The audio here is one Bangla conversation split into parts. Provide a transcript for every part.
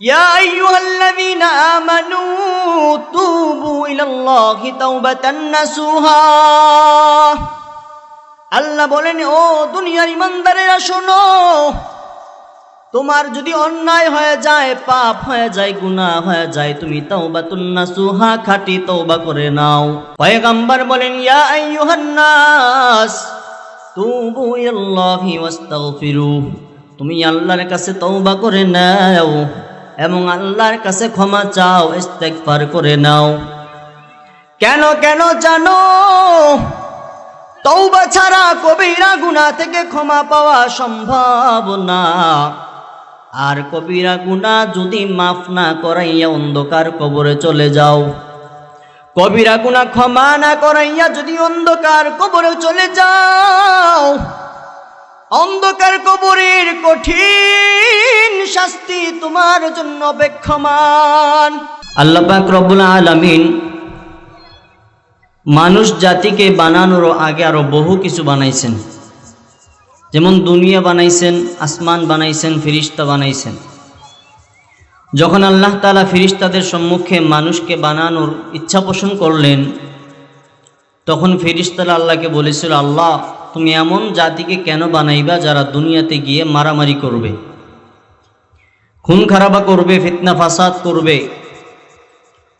يا أيها الذين آمنوا توبوا إلى الله توبة نسوها আল্লাহ বলেন ও দুনিয়ার ইমানদারেরা শোনো তোমার যদি অন্যায় হয়ে যায় পাপ হয়ে যায় গুনাহ হয়ে যায় তুমি তাওবাতুন নাসুহা খাঁটি তওবা করে নাও পয়গম্বর বলেন ইয়া আইয়ুহান নাস তুবু ইলাল্লাহি ওয়াস্তাগফিরু তুমি আল্লাহর কাছে তওবা করে নাও এবং আল্লাহর কাছে ক্ষমা চাও, ইস্তেগফার করে নাও। কেন কেন জানো? তৌবা ছাড়া কবিরা গুণা থেকে ক্ষমা পাওয়া সম্ভব না। আর কবিরা গুণা যদি মাফ না করাইয়া অন্ধকার কবরে চলে যাও। কবিরা গুণা ক্ষমা না করাইয়া যদি অন্ধকার কবরে চলে যাও অন্ধকার কবরের কঠিন শাস্তি তোমার জন্য অপেক্ষমান। আল্লাহ পাক রব্বুল আলামিন মানুষ জাতিকে বানানোর আগে আরও বহু কিছু বানাইছেন। যেমন দুনিয়া বানাইছেন, আসমান বানাইছেন, ফিরিস্তা বানাইছেন। যখন আল্লাহ তালা ফিরিস্তাদের সম্মুখে মানুষকে বানানোর ইচ্ছা পোষণ করলেন, তখন ফিরিস্তারা আল্লাহকে বলেছিল, আল্লাহ তুমি এমন জাতিকে কেন বানাইবা যারা দুনিয়াতে গিয়ে মারামারি করবে? খুন খারাপা করবে, ফিতনা ফাসাদ করবে।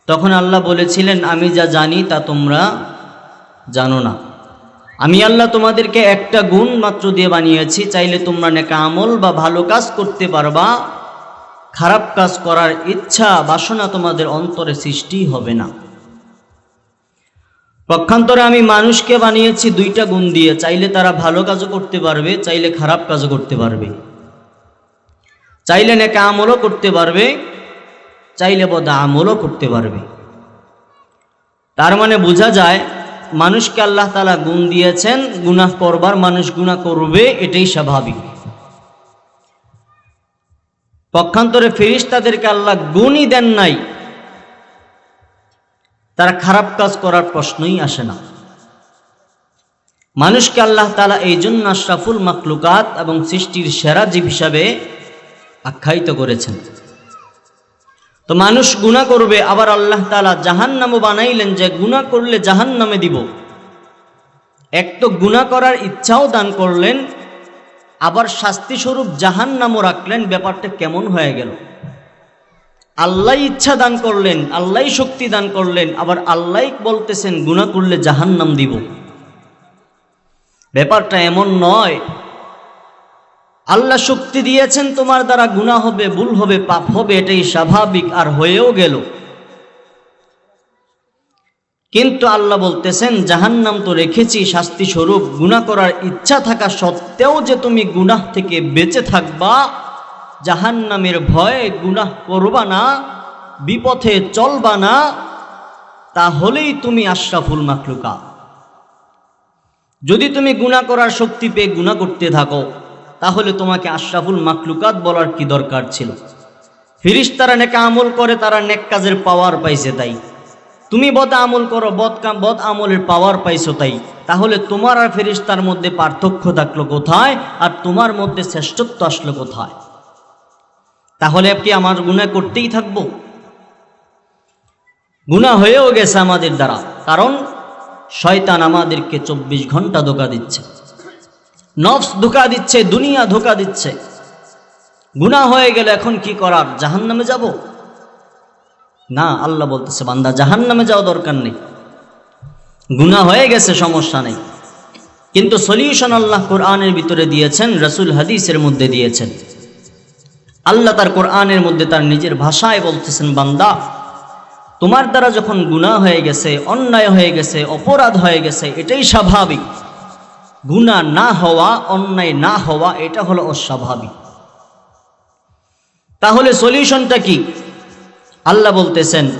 তখন আল্লাহ বলেছিলেন, আমি যা জানি তা তোমরা জানো না। আমি আল্লাহ তোমাদেরকে একটা গুণ মাত্র দিয়ে বানিয়েছি। চাইলে তোমরা নেকা আমল বা ভালো কাজ করতে পারবা। খারাপ কাজ করার ইচ্ছা, বাসনা তোমাদের অন্তরে সৃষ্টি হবে না। পক্ষান্তরে আমি মানুষকে বানিয়েছি দুইটা গুণ দিয়ে। চাইলে তারা ভালো কাজও করতে পারবে, চাইলে খারাপ কাজও করতে পারবে। চাইলে নেকা আমলও করতে পারবে, চাইলে বদ আমলও করতে পারবে। তার মানে বোঝা যায়, মানুষকে আল্লাহ তালা গুণ দিয়েছেন, গুনাহ করবার মানুষ গুনাহ করবে, এটাই স্বাভাবিক। পক্ষান্তরে ফিরিস তাদেরকে আল্লাহ গুণই দেন নাই তারা খারাপ কাজ করার প্রশ্নই আসে না। মানুষকে আল্লাহ তালা এই জন্য আশরাফুল মাকলুকাত এবং সৃষ্টির সেরা জীব হিসাবে আখ্যায়িত করেছেন। তো মানুষ গুণা করবে, আবার আল্লাহ তালা জাহান নামও বানাইলেন যে গুণা করলে জাহান নামে দিব। এক তো গুণা করার ইচ্ছাও দান করলেন, আবার শাস্তি স্বরূপ জাহান নামও রাখলেন, ব্যাপারটা কেমন হয়ে গেল? আল্লাহ ইচ্ছা দান করলেন, আল্লাহ শক্তি দান করলেন, আবার আল্লাহ বলতেছেন গুণা করলে জাহান নাম দিব। ব্যাপারটা এমন নয়। আল্লাহ শক্তি দিয়েছেন, তোমার দ্বারা গুণা হবে, ভুল হবে, পাপ হবে, এটাই স্বাভাবিক, আর হয়েও গেল। কিন্তু আল্লাহ বলতেছেন, জাহান্নাম তো রেখেছি শাস্তি স্বরূপ গুণা করার ইচ্ছা থাকা সত্ত্বেও যে তুমি গুনাহ থেকে বেঁচে থাকবা জাহান্নামের ভয়ে গুনাহ করবা না, বিপথে চলবা না, তাহলেই তুমি আশরাফুল মাকলুকা যদি তুমি গুণা করার শক্তি পেয়ে গুণা করতে থাকো, তাহলে তোমাকে আশরাফুল মাকলুকাত বলার কি দরকার ছিল? ফিরিস তারা নেকা আমল করে, তারা নেক কাজের পাওয়ার পাইছে তাই। তুমি বদ আমল করো, বদ বদ আমলের পাওয়ার পাইছো তাই। তাহলে তোমার আর ফেরিস্তার মধ্যে পার্থক্য থাকল কোথায়? আর তোমার মধ্যে শ্রেষ্ঠত্ব আসলো কোথায়? তাহলে কি আমার গুণা করতেই থাকব। গুণা হয়েও গেছে আমাদের দ্বারা, কারণ শয়তান আমাদেরকে চব্বিশ ঘণ্টা ধোকা দিচ্ছে। নফস ধোকা দিচ্ছে, দুনিয়া ধোকা দিচ্ছে। গুণা হয়ে গেলে এখন কি করার? জাহান নামে যাব? না, আল্লাহ বলতেছে, বান্দা জাহান নামে যাওয়া দরকার নেই। গুণা হয়ে গেছে, সমস্যা নেই। কিন্তু সলিউশন আল্লাহ কোরআনের ভিতরে দিয়েছেন, রসুল হাদিসের মধ্যে দিয়েছেন। আল্লাহ তার কোরআনের মধ্যে তার নিজের ভাষায় বলতেছেন, বান্দা, তোমার দ্বারা যখন গুণা হয়ে গেছে, অন্যায় হয়ে গেছে, অপরাধ হয়ে গেছে, এটাই স্বাভাবিক। গুণা না হওয়া, অন্যায় না হওয়া, এটা হলো অস্বাভাবিক। তাহলে সলিউশনটা কি? আল্লাহ বলতেছেন,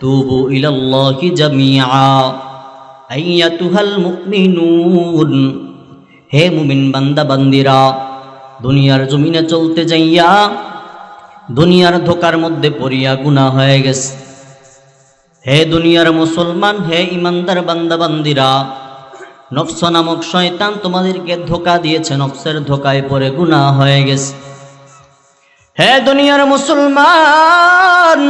তুবু ইলাল্লাহি হে মুমিন বান্দা, বান্দিরা দুনিয়ার জমিনে চলতে যাইয়া দুনিয়ার ধোকার মধ্যে পড়িয়া গুনাহ হয়ে গেছে। হে দুনিয়ার মুসলমান, হে ইমানদার বান্দা বান্দিরা নফস নামক শয়তান তোমাদেরকে ধোকা দিয়েছে, নফসের ধোকায় পড়ে গুনাহ হয়ে গেছে। হে দুনিয়ার মুসলমান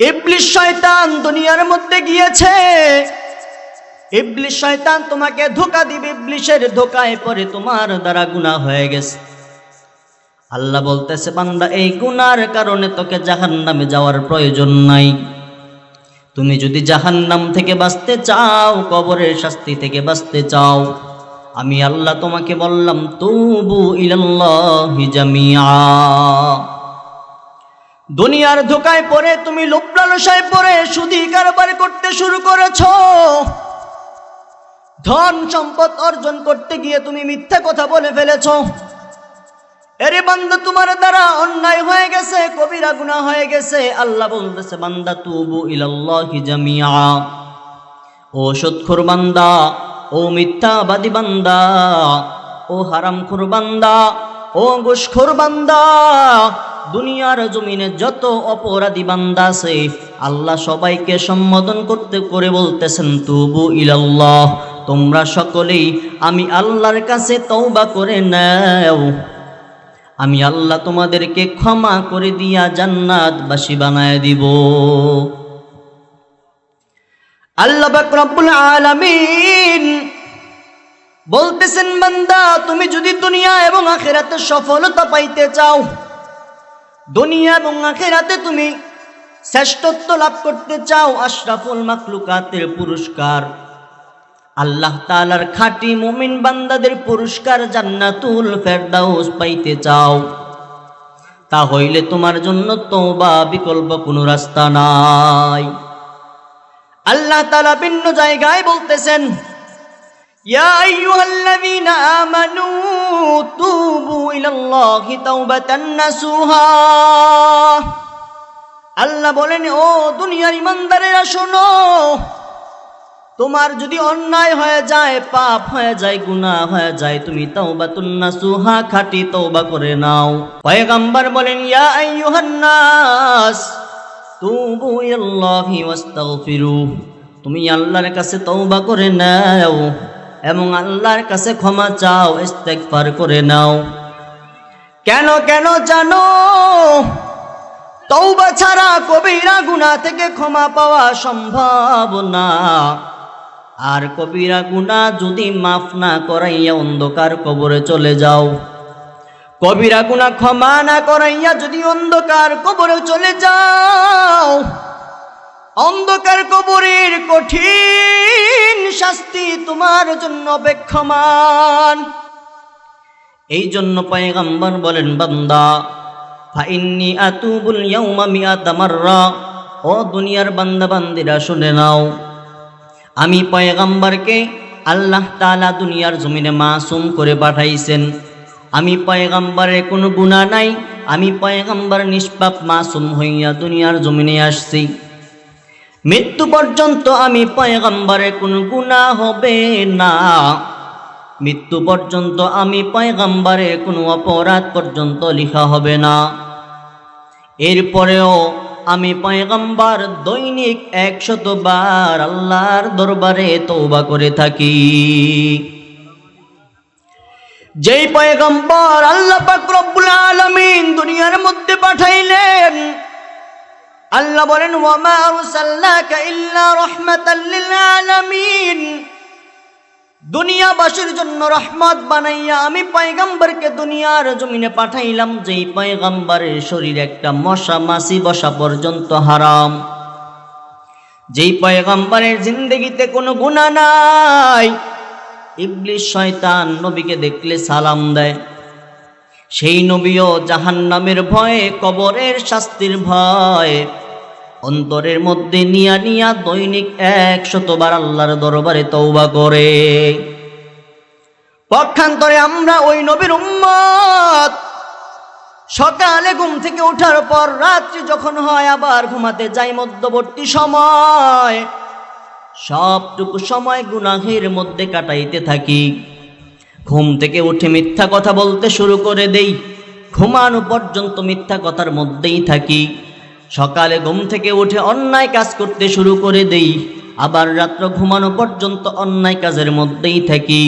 ইবলিশ শয়তান দুনিয়ার মধ্যে গিয়েছে ইবলিশ শয়তান তোমাকে ধোকা দিবে, ইবলিশের ধোকায় পরে তোমার দ্বারা গুনাহ হয়ে গেছে। আল্লাহ বলতেছে, বান্দা, এই গুনার কারণে তোকে জাহান্নামে যাওয়ার প্রয়োজন নাই। তুমি যদি জাহান্নাম থেকে বাঁচতে চাও, কবরের শাস্তি থেকে বাঁচতে চাও, আমি আল্লাহ তোমাকে বললাম, তুবু ইলাল্লাহি জামিআ। দুনিয়ার ধোকায় পড়ে, তুমি লোপ্রালসায় পড়ে, সুদি কারবার করতে শুরু করেছ। ধন সম্পদ অর্জন করতে গিয়ে তুমি মিথ্যা কথা বলে ফেলেছ। এরে বান্দা, তোমার দ্বারা অন্যায় হয়ে গেছে, কবিরা গুনাহ হয়ে গেছে। আল্লাহ বলতেছে, বান্দা, তুবু ইলাল্লাহি জামিয়া ও সুদখোর বান্দা, ও মিথ্যাবাদী বান্দা, ও হারামখোর বান্দা, ও ঘুষখোর বান্দা, দুনিয়ার জমিনে যত অপরাধী বান্দা আছে, আল্লাহ সবাইকে সম্বোধন করতে করে বলতেছেন, তুবু ইলাল্লাহ। তোমরা সকলেই আমি আল্লাহর কাছে তৌবা করে নাও। আমি আল্লাহ তোমাদেরকে ক্ষমা করে দিয়া জান্নাতবাসী বানায় দিব। আল্লাহ পাক রব্বুল আলামিন বলতেছেন, বান্দা, তুমি যদি দুনিয়া এবং আখেরাতে সফলতা পাইতে চাও, দুনিয়া এবং আখেরাতে তুমি শ্রেষ্ঠত্ব লাভ করতে চাও, আশরাফুল মাকলুকাতের পুরস্কার। আল্লাহ তালার খাঁটি মুমিন বান্দাদের পুরস্কার জান্নাতুল ফেরদাউস পাইতে চাও। তা হইলে তোমার জন্য তওবা বিকল্প কোনো রাস্তা নাই। আল্লাহ তালা ভিন্ন জায়গায় বলতেছেন আল্লাহ বলেন, ও দুনিয়ার ইমানদারেরা শোনো তোমার যদি অন্যায় হয়ে যায়, পাপ হয়ে যায়, গুনাহ হয়ে যায়, তুমি তাওবাতুন নাসুহা খাঁটি তওবা করে নাও। পয়গম্বর বলেন, ইয়া আইয়ুহান নাস তুবু ইলাল্লাহি ওয়াস্তাগফিরু। তুমি আল্লাহর কাছে তওবা করে নাও এবং আল্লাহর কাছে ক্ষমা চাও, ইস্তেগফার করে নাও। কেন কেন জানো? তওবা ছাড়া কবিরা গুনাহ থেকে ক্ষমা পাওয়া সম্ভব না। আর কবিরা গুনাহ যদি মাফ না করাইয়া অন্ধকার কবরে চলে যাও। কবিরা গুনা ক্ষমা না করাইয়া যদি অন্ধকার কবরে চলে যাও। অন্ধকার কবরের কঠিন শাস্তি তোমার জন্য অপেক্ষমান। এই জন্য পয়গম্বর বলেন, বান্দা ফাইন্নি আতুবুল ইয়াউমা মিআতা মাররা। ও দুনিয়ার বান্দা বান্দিরা শুনে নাও। আমি পয়গম্বরকে আল্লাহ তালা দুনিয়ার জমিনে মাসুম করে পাঠাইছেন। আমি পয়গম্বরের কোনো গুণা নাই, আমি পয়গম্বর নিষ্পাপ মাসুম হইয়া দুনিয়ার জমিনে আসছি। মৃত্যু পর্যন্ত আমি পয়গম্বরের কোনো গুণা হবে না। মৃত্যু পর্যন্ত আমি পয়গম্বরের কোনো অপরাধ পর্যন্ত লিখা হবে না। এরপরেও আমি পয়গম্বর দৈনিক একশত বার আল্লাহর দরবারে তৌবা করে থাকি। যেই পয়গম্বর আল্লাহ পাক রব্বুল আলামিন দুনিয়ার মধ্যে পাঠাইলেন, আল্লাহ বলেন ওয়ামা আরসালনাকা ইল্লা রাহমাতাল দুনিয়াবাসীর জন্য রহমত বানাইয়া আমি পয়গম্বরকে দুনিয়ার জমিনে পাঠাইলাম, যেই পয়গম্বরের শরীর একটা মশা মাছি বসা পর্যন্ত হারাম। যেই পয়গম্বরের জিন্দগিতে কোনো গুণা নাই ইবলিশ শয়তান নবীকে দেখলে সালাম দেয়। সেই নবীও জাহান্নামের ভয়ে, কবরের শাস্তির ভয় অন্তরের মধ্যে নিয়া নিয়া দৈনিক এক শতবার আল্লাহর দরবারে তৌবা করে। পক্ষান্তরে আমরা ওই নবীর উম্মত, সকালে ঘুম থেকে ওঠার পর রাত্রি যখন হয় আবার ঘুমাতে যাই মধ্যবর্তী সময়। সবটুকু সময় গুনাহের মধ্যে কাটাইতে থাকি। ঘুম থেকে উঠে মিথ্যা কথা বলতে শুরু করে দেই। ঘুমানো পর্যন্ত মিথ্যা কথার মধ্যেই থাকি। সকালে ঘুম থেকে উঠে অন্যায় কাজ করতে শুরু করে দেই। আবার রাত্র ঘুমানো পর্যন্ত অন্যায় কাজের মধ্যেই থাকি।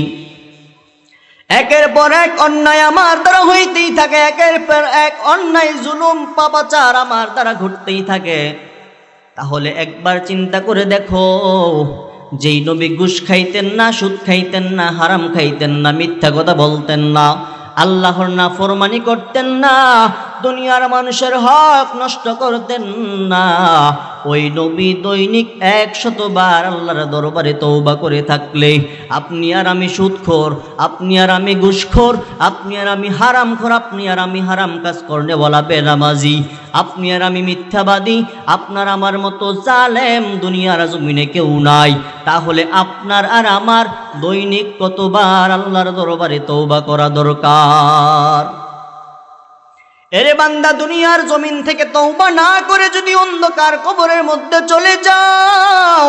একের পর এক অন্যায় আমার দ্বারা হইতেই থাকে, একের পর এক অন্যায় জুলুম, পাপাচার আমার দ্বারা ঘটতেই থাকে। তাহলে একবার চিন্তা করে দেখো, যেই নবী ঘুষ খাইতেন না, সুদ খাইতেন না, হারাম খাইতেন না, মিথ্যা কথা বলতেন না, আল্লাহর না ফরমানি করতেন না দুনিয়ার মানুষের হক নষ্ট করতেন না। ওই নবী দৈনিক একশতবার আল্লাহর দরবারে তৌবা করে থাকলে, আপনি আর আমি সুদখোর, আপনি আর আমি ঘুষখোর, আপনি আর আমি হারামখোর, আপনি আর আমি হারাম কাজ করনে বলা বেনামাজি। আপনি আর আমি মিথ্যাবাদী, আপনার আমার মতো জালেম দুনিয়ার জমিনে কেউ নাই। তাহলে আপনার আর আমার দৈনিক কতবার আল্লাহর দরবারে তৌবা করা দরকার? এরে বান্দা, দুনিয়ার জমিন থেকে তৌবা না করে যদি অন্ধকার কবরের মধ্যে চলে যাও।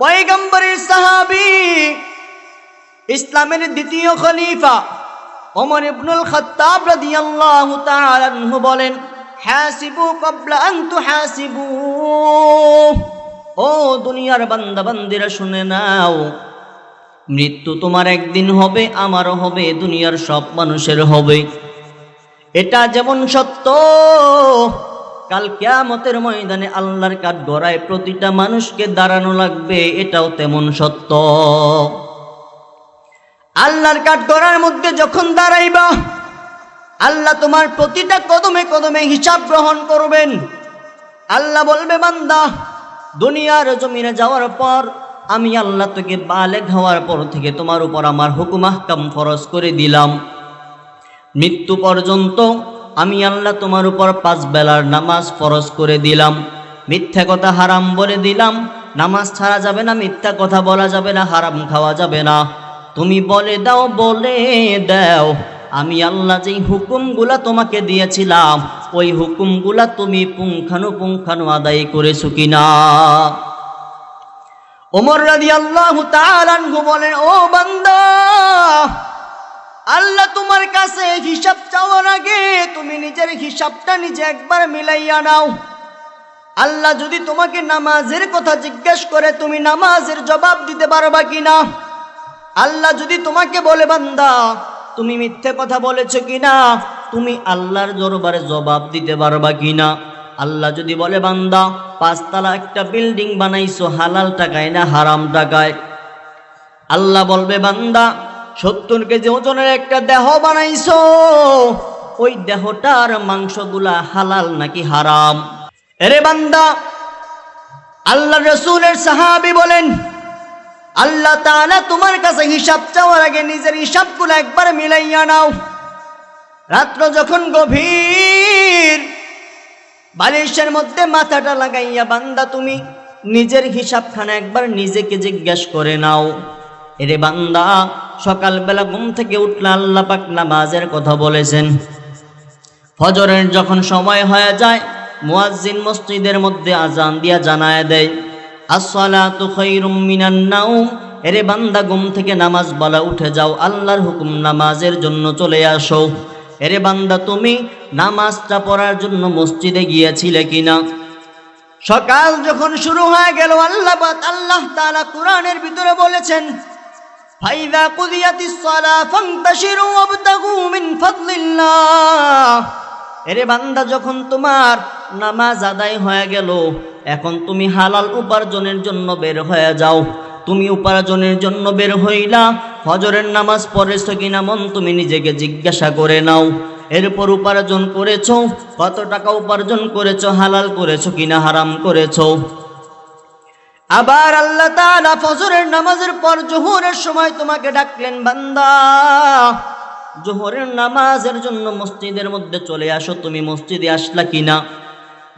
পয়গম্বরের সাহাবি ইসলামের দ্বিতীয় খলিফা ওমর ইবনুল খাত্তাব রাদিয়াল্লাহু তাআলা আনহু বলেন, হাসিবু ক্বাবলা আন তুহাসিবু ও দুনিয়ার বান্দা বান্দিরা শুনে নাও, মৃত্যু তোমার একদিন হবে, আমারও হবে, দুনিয়ার সব মানুষের হবে। এটা যেমন সত্য, কাল কেয়ামতের ময়দানে আল্লাহর কাঠ গড়ায় প্রতিটা মানুষকে দাঁড়ানো লাগবে, এটাও তেমন সত্য। আল্লাহর কাঠ গড়ার মধ্যে যখন দাঁড়াইবা, আল্লাহ তোমার প্রতিটা কদমে কদমে হিসাব গ্রহণ করবেন। আল্লাহ বলবে, বান্দা, দুনিয়ার জমিনে যাওয়ার পর আমি আল্লাহ তোকে বালেগ হওয়ার পর থেকে তোমার উপর আমার হুকুম আহকাম ফরজ করে দিলাম। মৃত্যু পর্যন্ত আমি আল্লাহ তোমার উপর পাঁচ বেলার নামাজ ফরজ করে দিলাম। মিথ্যা কথা হারাম বলে দিলাম। নামাজ ছাড়া যাবে না, মিথ্যা কথা বলা যাবে না, হারাম খাওয়া যাবে না। তুমি বলে দাও বলে দাও। আমি আল্লাহ যেই হুকুমগুলা তোমাকে দিয়েছিলাম, ওই হুকুমগুলা তুমি পুঙ্খানু পুঙ্খানু আদায় করেছ কিনা? ওমর রাদি আল্লাহ বলেন, ও বান্দা আল্লাহ তোমার কাছে হিসাব চাওয়ার আগে তুমি নিজের হিসাবটা নিজে একবার মিলাইয়া নাও। আল্লাহ যদি তোমাকে নামাজের কথা জিজ্ঞেস করে, তুমি নামাজের জবাব দিতে পারবা কিনা? আল্লাহ যদি তোমাকে বলে, বান্দা, তুমি মিথ্যে কথা বলেছ কিনা? তুমি আল্লাহর দরবারে জবাব দিতে পারবা কিনা? আল্লাহ যদি বলে, বান্দা, পাঁচতলা একটা বিল্ডিং বানাইছো, হালাল টাকায় না হারাম টাকায়? আল্লাহ বলবে, বান্দা সত্তর কেজি ওজনের একটা দেহ বানাইছো? ওই দেহটার মাংসগুলা হালাল নাকি হারাম? এরে বান্দা আল্লাহ রসুলের সাহাবি বলেন, আল্লাহ তাআলা তোমার কাছে হিসাব চাওয়ার আগে নিজের হিসাবগুলো একবার মিলাইয়া নাও। রাত্র যখন গভীর, বালিশের মধ্যে মাথাটা লাগাইয়া বান্দা তুমি নিজের হিসাবখানা একবার নিজেকে জিজ্ঞেস করে নাও। এরে বান্দা, সকালবেলা ঘুম থেকে উঠলে আল্লাহ পাক নামাজের কথা বলেছেন। ফজরের যখন সময় হয়ে যায়, মুয়াজ্জিন মসজিদের মধ্যে আজান দিয়া জানায় দেয়, আসসালাতু খায়রুম মিনান নাউম এরে বান্দা, ঘুম থেকে নামাজ বলা উঠে যাও, আল্লাহর হুকুম নামাজের জন্য চলে আসো। এরে বান্দা, তুমি নামাজটা পড়ার জন্য মসজিদে গিয়েছিলে কিনা? সকাল যখন শুরু হয়ে গেল, আল্লাহ আল্লাহ তাআলা কোরআনের ভিতরে বলেছেন ফাইদা কুদিয়াতিস সালা ফান্তাশিরু ওয়াবতাগু মিন ফাদলিল্লাহ। এরে বান্দা, যখন তোমার নামাজ আদায় হয়ে গেল, এখন তুমি হালাল উপার্জনের জন্য বের হয়ে যাও। তুমি উপার্জনের জন্য বের হইলা, ফজরের নামাজ পড়েছ কিনা মন তুমি নিজেকে জিজ্ঞাসা করে নাও। এরপর উপার্জন করেছ, কত টাকা উপার্জন করেছ, হালাল করেছ কিনা হারাম করেছ। আবার আল্লাহ তাআলা ফজরের নামাজের পর জোহরের সময় তোমাকে ডাকলেন, বান্দা, জোহরের নামাজের জন্য মসজিদের মধ্যে চলে আসো, তুমি মসজিদে আসলা কিনা?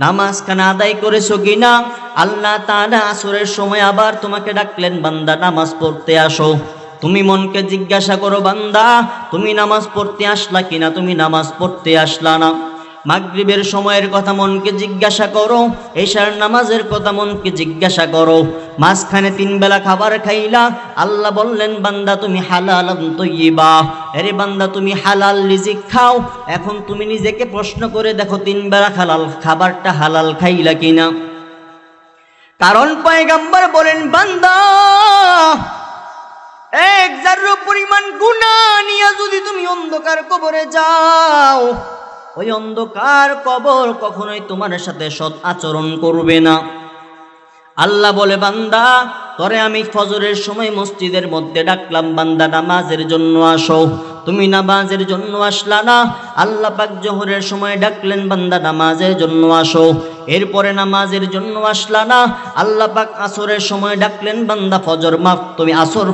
নামাজ খানা আদায় করেছ কিনা? আল্লাহ তাআলা আসরের সময় আবার তোমাকে ডাকলেন, বান্দা, নামাজ পড়তে আসো। তুমি মনকে জিজ্ঞাসা করো, বান্দা, তুমি নামাজ পড়তে আসলা কিনা? তুমি নামাজ পড়তে আসলা না। মাগরিবের সময়ের কথা মনকে জিজ্ঞাসা করো, এশার নামাজের কথা মনকে জিজ্ঞাসা করো। মাঝখানে তিন বেলা খাবার খাইলা, আল্লাহ বললেন, বান্দা, তুমি হালাল তৈবা আরে বান্দা, তুমি হালাল রিজিক খাও। এখন তুমি নিজেকে প্রশ্ন করে দেখো, তিন বেলা হালাল খাবারটা হালাল খাইলা কিনা? কারণ পয়গাম্বর বলেন, বান্দা, এক জারর পরিমাণ গুণা নিয়ে যদি তুমি অন্ধকার কবরে যাও ওই অন্ধকার কবর কখনোই তোমার সাথে সৎ আচরণ করবে না। আল্লাহ বলে, বান্দা, তরে আমি ফজরের সময় মসজিদের মধ্যে ডাকলাম, বান্দা, নামাজের জন্য আসো। তুমি নামাজের জন্য আসলা না। আল্লাহ পাক জোহরের সময় ডাকলেন, বান্দা, নামাজের জন্য আসো। এরপরে নামাজের জন্য আসলা না। আল্লাহ পাক আসরের সময় ডাকলেন, বান্দা, ফজর, মাফ, তুমি আসর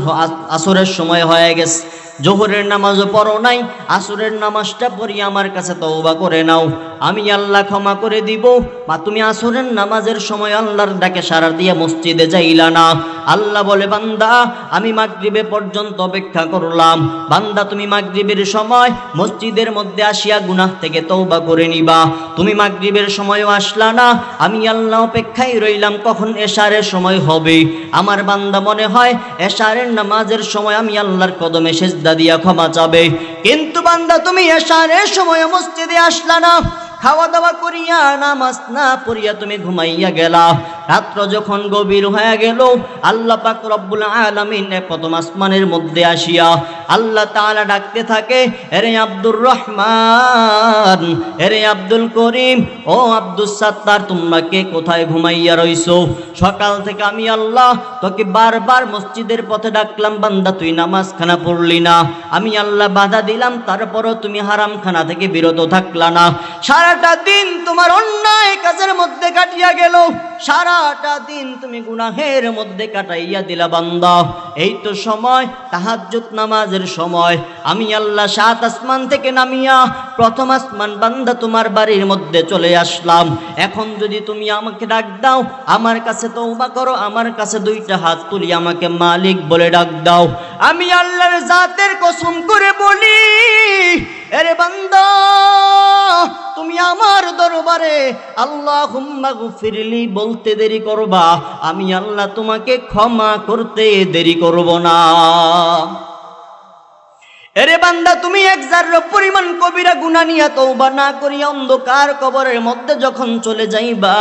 আসরের সময় হয়ে গেছে। জোহরের নামাজও পড়ো নাই, আসরের নামাজটা পড়ি আমার কাছে তওবা করে নাও। আমি আল্লাহ ক্ষমা করে দিব। বা তুমি আসরের নামাজের সময় আল্লাহর ডাকে সারা দিয়ে মসজিদে যাইলা না। আল্লাহ বলে, বান্দা, আমি মাগরিবে পর্যন্ত অপেক্ষা করলাম। বান্দা, তুমি মাগরিবের সময় মসজিদের মধ্যে আসিয়া গুনাহ থেকে তওবা করে নিবা। তুমি মাগরিবের সময়ও আসলা না। আমি আল্লাহ অপেক্ষায় রইলাম, কখন এশারের সময় হবে। আমার বান্দা মনে হয়, এশারের নামাজের সময় আমি আল্লাহর কদমে সেজদা দিয়া ক্ষমা চাবে। কিন্তু বান্দা তুমি এশারের সময় মসজিদে আসলা না। খাওয়া দাওয়া করিয়া, নামাজ না পড়িয়া তুমি ঘুমাইয়া গেলা। রাত্র যখন গভীর হয়ে গেল, আল্লাহ পাক রব্বুল আলামিন প্রথম আসমানের মধ্যে আসিয়া আল্লাহ তাআলা ডাকতে থাকে, এরে আব্দুর রহমান, এরে আব্দুল করিম, ও আব্দুল সাত্তার, তোমরা কে কোথায় ঘুমাইয়া রইছো? সকাল থেকে আমি আল্লাহ তোকে বারবার মসজিদের পথে ডাকলাম, বান্দা, তুই নামাজ খানা পড়লি না। আমি আল্লাহ বাধা দিলাম, তারপরও তুমি হারাম খানা থেকে বিরত থাকলা না। সারাটা দিন তোমার অন্যায় কাজের মধ্যে কাটিয়া গেল। সারাটা দিন তুমি গুনাহের মধ্যে কাটাইয়া দিলা বান্দা। এই তো সময়, তাহাজ্জুদ নামাজের সময়। আমি আল্লাহ সাত আসমান থেকে নামিয়া প্রথম আসমান বান্দা তোমার বাড়ির মধ্যে চলে আসলাম। এখন যদি তুমি আমাকে ডাক দাও, আমার কাছে তওবা করো, আমার কাছে দুইটা হাত তুলি, আমাকে মালিক বলে ডাক দাও। আমি আল্লাহর জাতের কসম করে বলি এরে বান্দা, তুমি আমার দরবারে আল্লাহ ফিরলি বলতে দেরি করবা, আমি আল্লাহ তোমাকে ক্ষমা করতে দেরি করব না। এরে বান্দা, তুমি এক জার পরিমাণ কবিরা গুণা নিয়া তওবা না করিয়া অন্ধকার কবরের মধ্যে যখন চলে যাইবা,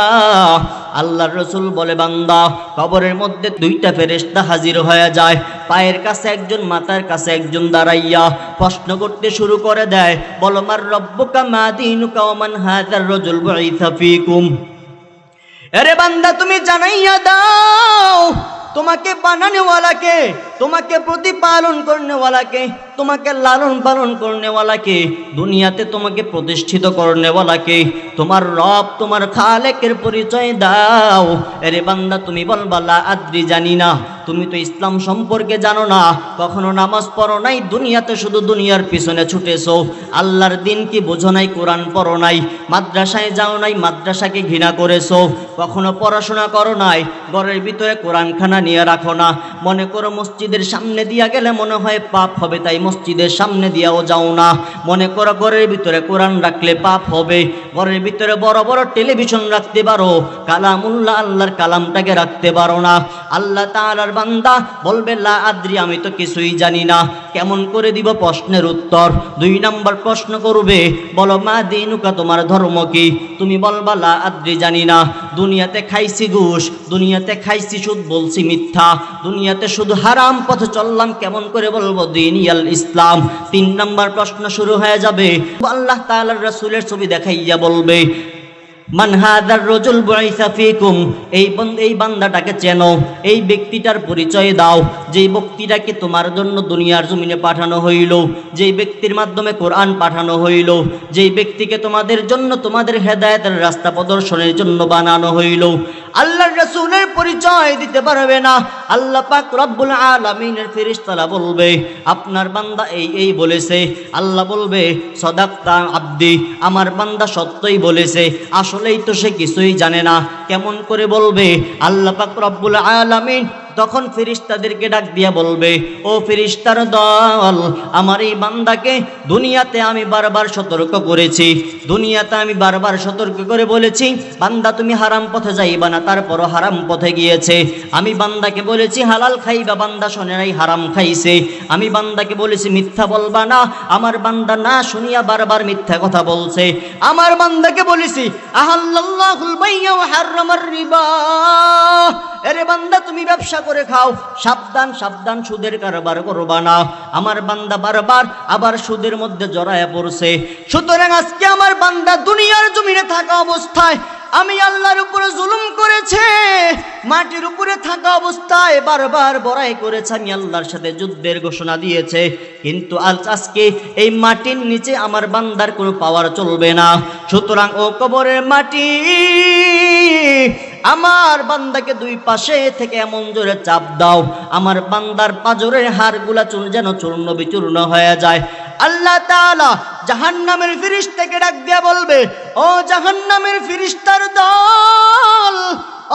আল্লাহর রসুল বলে, বান্দা, কবরের মধ্যে দুইটা ফেরেশতা হাজির হয়ে যায়। পায়ের কাছে একজন, মাথার কাছে একজন দাঁড়াইয়া প্রশ্ন করতে শুরু করে দেয়, বলো, মার রব্বুকা মা দিনুকা ওমান হাযার রাজুল বুইসা ফীকুম। আরে বান্দা, তুমি জানাইয়া দাও, তোমাকে বানানেওয়ালাকে তোমাকে প্রতিপালন করনেওয়ালাকে, তোমাকে লালন পালন করনেওয়ালাকে, দুনিয়াতে তোমাকে প্রতিষ্ঠিত করনেওয়ালাকে, তোমার রব তোমার খালেকের পরিচয় দাও। আরে বান্দা, তুমি বলবা, লা আদ্রি জানি না। তুমি তো ইসলাম সম্পর্কে জানো না। কখনো নামাজ পড়ো নাই, দুনিয়াতে শুধু দুনিয়ার পিছনে ছুটেছো। আল্লাহর দিন কি বোঝো নাই, কোরআন পড়ো নাই, মাদ্রাসায় যাও নাই, মাদ্রাসাকে ঘৃণা করেছ। কখনো পড়াশোনা করো নাই, ঘরের ভিতরে কোরআনখানা নিয়ে রাখো না। মনে করো মসজিদের সামনে দিয়া গেলে মনে হয় পাপ হবে, তাই মসজিদের সামনে দিয়াও যাও না। মনে করো ঘরের ভিতরে কোরআন রাখলে পাপ হবে, ঘরের ভিতরে বড় বড় টেলিভিশন রাখতে পারো, কালামুল্লাহ আল্লাহর কালামটাকে রাখতে পারো না। আল্লাহ তাআলার বান্দা বলবে, লা আদ্রি, আমি তো কিছুই জানি না। কেমন করে দিব প্রশ্নের উত্তর? দুই নাম্বার প্রশ্ন করবে, বলো, মা দিনুকা, তোমার ধর্ম কি? তুমি বলবা, লা আদ্রি, জানি না। দুনিয়াতে খাইছি ঘুষ, দুনিয়াতে খাইছি সুদ, বলছি মিথ্যা। দুনিয়াতে শুধু হারাম পথে চললাম, কেমন করে বলব? দিন ইয়াল ইসলাম। তিন নম্বর প্রশ্ন শুরু হয়ে যাবে। আল্লাহ তাআলার রসুলের ছবি দেখাইয়া বলবে মান হাদার রজুল বুইসা ফিকুম, এই এই বান্দাটাকে চেনো, এই ব্যক্তিটার পরিচয় দাও, যেই ব্যক্তিটাকে তোমার জন্য দুনিয়ার জমিনে পাঠানো হইল, যেই ব্যক্তির মাধ্যমে কোরআন পাঠানো হইল, যেই ব্যক্তিকে তোমাদের জন্য তোমাদের হেদায়েতের রাস্তা প্রদর্শনের জন্য বানানো হইল আল্লাহর রসুলের পরিচয় দিতে পারবে না। আল্লাহ পাক রব্বুল আলমিনের ফিরিস্তলা বলবে, আপনার বান্দা এই এই বলেছে। আল্লাহ বলবে, সদাক্তা আব্দি, আমার বান্দা সত্যই বলেছে। আসলেই তো সে কিছুই জানে না। কেমন করে বলবে? আল্লাহ পাক রব্বুল আলামিন তখন ফিরিস্তাদেরকে ডাক দিয়া বলবে, ও ফিরিস্তার দল, আমার এই বান্দাকে দুনিয়াতে আমি বারবার সতর্ক করেছি। দুনিয়াতে আমি বারবার সতর্ক করে বলেছি, বান্দা তুমি হারাম পথে যাইবা না, তারপরও হারাম পথে গিয়েছে। আমি বান্দাকে বলেছি, হালাল খাইবা, বান্দা শোনে নাই, হারাম খাইছে। আমি বান্দাকে বলেছি, মিথ্যা বলবা না, আমার বান্দা না শুনিয়া বারবার মিথ্যা কথা বলছে। আমার বান্দাকে বলেছি হাররামার রিবা। এরে বান্দা, তুমি ব্যবসা করে খাও। সাবধান সাবধান, সুদের কারবার করবা না। আমার বান্দা বারবার আবার সুদের মধ্যে জড়ায় পড়ছে। সুতরাং আজকে আমার বান্দা দুনিয়ার জমিনে থাকা অবস্থায় আমি আল্লাহর উপরে জুলুম করেছে, মাটির উপরে থাকা অবস্থায় বারবার বড়াই করেছে, আমি আল্লাহর সাথে যুদ্ধের ঘোষণা দিয়েছে। কিন্তু আজ আজকে এই মাটির নিচে আমার বান্দার কোনো পাওয়ার চলবে না। সুতরাং ও কবরের মাটি, আমার বান্দাকে দুই পাশে থেকে এমন জোরে চাপ দাও। আমার বান্দার পাজরের হাড়গুলা চুল যেন চূর্ণ বিচূর্ণ হয়ে যায়। আল্লাহ তাআলা জাহান্নামের ফিরিস্তাকে ডাক দিয়া বলবে, ও জাহান্নামের ফিরিস্তার দল,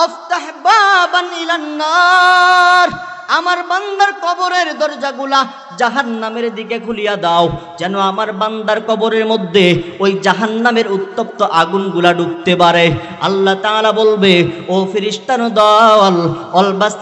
অফতাহ বাবান আমার বান্দার কবরের দরজাগুলা জাহান্নামের দিকে খুলিয়া দাও, যেন আমার বান্দার কবরের মধ্যে ওই জাহান্নামের উত্তপ্ত আগুনগুলা ঢুকতে পারে। আল্লাহ তাআলা বলবে, ও ফিরিস্তানো দল, অলবাস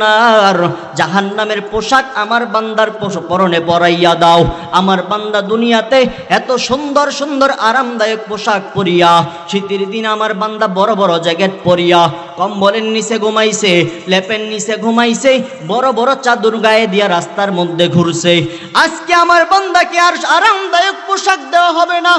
নার, জাহান্নামের পোশাক আমার বান্দার পরনে পরাইয়া দাও। আমার বান্দা দুনিয়াতে এত সুন্দর সুন্দর, আরামদায়ক পোশাক পরিয়া, শীতের দিন আমার বান্দা বড় বড় জ্যাকেট পরিয়া, কম্বলের নিচে ঘুমাইছে, লেপের নিচে ঘুমাইছে, বড় বড় চাদর গায়ে দিয়া রাস্তার মধ্যে ঘুরছে। আজকে আমার বান্দাকে আর আরামদায়ক পোশাক দেওয়া হবে না।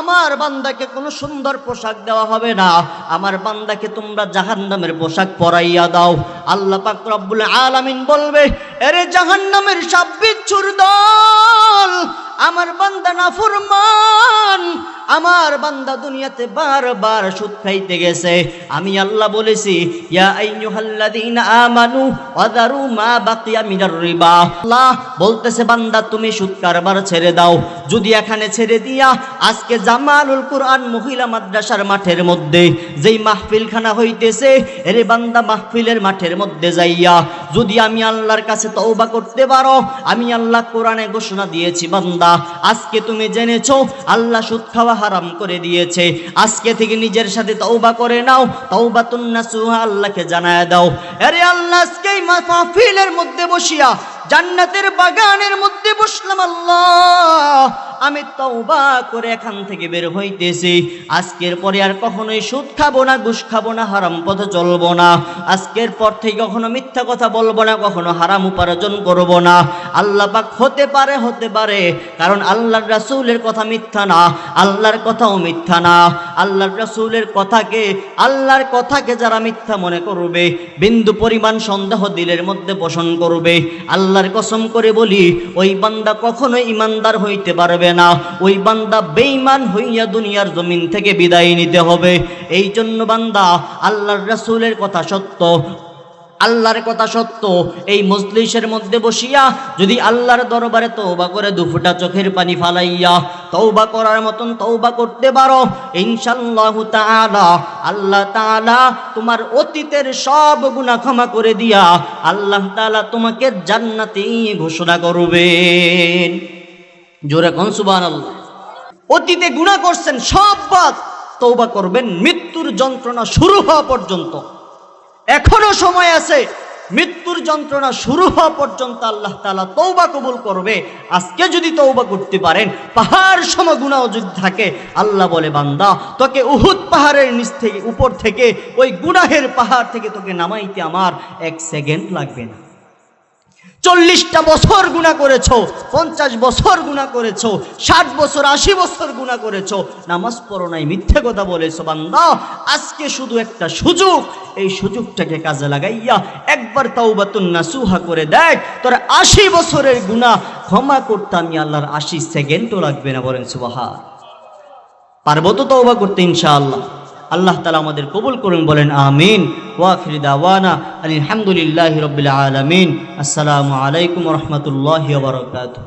আমার বান্দাকে কোনো সুন্দর পোশাক দেওয়া হবে না। আমার বান্দাকে তোমরা জাহান্নামের পোশাক পরাইয়া দাও। আল্লাহ পাক রব্বুল আলামিন বলবে, এরে জাহান্নামের সব বিচ্ছুর দল আমার বান্দা না ফুরমান আমার বান্দা দুনিয়াতে বারবার সুদ খাইতে গেছে। আমি আল্লাহ বলেছি, ইয়া আইয়ুহাল্লাযীনা আমানু ওয়াদারু মা বাকিয়া মিনার রিবা। আল্লাহ বলতেছে, বান্দা, তুমি সুদ কারবার ছেড়ে দাও। যদি এখানে ছেড়ে দিয়া, আজকে জামালুল কুরআন মহিলা মাদ্রাসার মাঠের মধ্যে যেই মাহফিলখানা হইতেছে, এরে বান্দা মাহফিলের মাঠের মধ্যে যাইয়া, যদি আমি আল্লাহর কাছে তওবা করতে পারো, আমি আল্লাহ কোরআনে ঘোষণা দিয়েছি, বান্দা আজকে তুমি জেনেছ আল্লাহ সুদ খাওয়া হারাম করে দিয়েছে। আজকে থেকে নিজের সাথে তওবা করে নাও তওবা তুন্না সুহা আল্লাহকে জানায় দাও। আরে আল্লাহ আজকে এই মাহফিলের মধ্যে বসিয়া, জান্নাতের বাগানের মধ্যে বসলাম আল্লাহ। আমি তওবা করে এখান থেকে বের হইতেছি। আজকের পরে আর কখনোই সুদ খাব না, ঘুষ খাব না, হারাম পথে চলবো না। আজকের পর থেকে কখনো মিথ্যা কথা বলব না, কখনো হারাম উপার্জন করব না। আল্লাহ পাক হতে পারে হতে পারে, কারণ আল্লাহর রাসূলের কথা মিথ্যা না, আল্লাহর কথাও মিথ্যা না। আল্লাহর রাসূলের কথাকে, আল্লাহর কথাকে যারা মিথ্যা মনে করবে, বিন্দু পরিমাণ সন্দেহ দিলের মধ্যে পোষণ করবে। আল্লাহর কসম করে বলি, ওই বান্দা কখনো ইমানদার হইতে পারবে না। ওই বান্দা বেঈমান হইয়া দুনিয়ার জমিন থেকে বিদায় নিতে হবে। এই জন্য বান্দা, আল্লাহর রাসূলের কথা সত্য, আল্লাহর কথা সত্য, এই মজলিসের মধ্যে বসিয়া যদি আল্লাহর দরবারে তৌবা করে দুফুটা চোখের পানি ফালাইয়া তৌবা করার মতন তৌবা করতে পারো ইনশাল্লাহ তাআলা, আল্লাহ তাআলা তোমার অতীতের সব গুনাহ ক্ষমা করে দিয়া আল্লাহ তাআলা তোমাকে জান্নাতি ঘোষণা করবেন। জোরে কোন সুবহানাল্লাহ। অতীতে গুনাহ করছেন সব বাদ তৌবা করবেন, মৃত্যুর যন্ত্রণা শুরু হওয়া পর্যন্ত। এখনও সময় আছে, মৃত্যুর যন্ত্রণা শুরু হওয়া পর্যন্ত আল্লাহ তাআলা তৌবা কবুল করবে। আজকে যদি তৌবা করতে পারেন, পাহাড় সম গুণাও যদি থাকে, আল্লাহ বলে, বান্দা, তোকে উহুদ পাহাড়ের নিচ থেকে, উপর থেকে, ওই গুনাহের পাহাড় থেকে তোকে নামাইতে আমার এক সেকেন্ড লাগবে না। চল্লিশটা বছর গুণা করেছ, পঞ্চাশ বছর গুণা করেছ, ষাট বছর, আশি বছর গুণা করেছ, নামাজ পড়ো নাই, মিথ্যে কথা বলেছ বান্দা। আজকে শুধু একটা সুযোগ, এই সুযোগটাকে কাজে লাগাইয়া একবার তাওবাতুন নাসুহা করে দেখ, তোর আশি বছরের গুণা ক্ষমা করতে আমি আল্লাহর আশি সেকেন্ডও লাগবে না বলেন সুবাহা পারব তো তওবা করতে ইনশাআল্লাহ। আল্লাহ তালা আমাদের কবুল করুন, বলেন আমিন। ওয়াফির দাওয়ানা আলহামদুলিল্লাহ রবিল আলমিন। আসসালামু আলাইকুম রহমতুল্লাহ বারকাতুহ।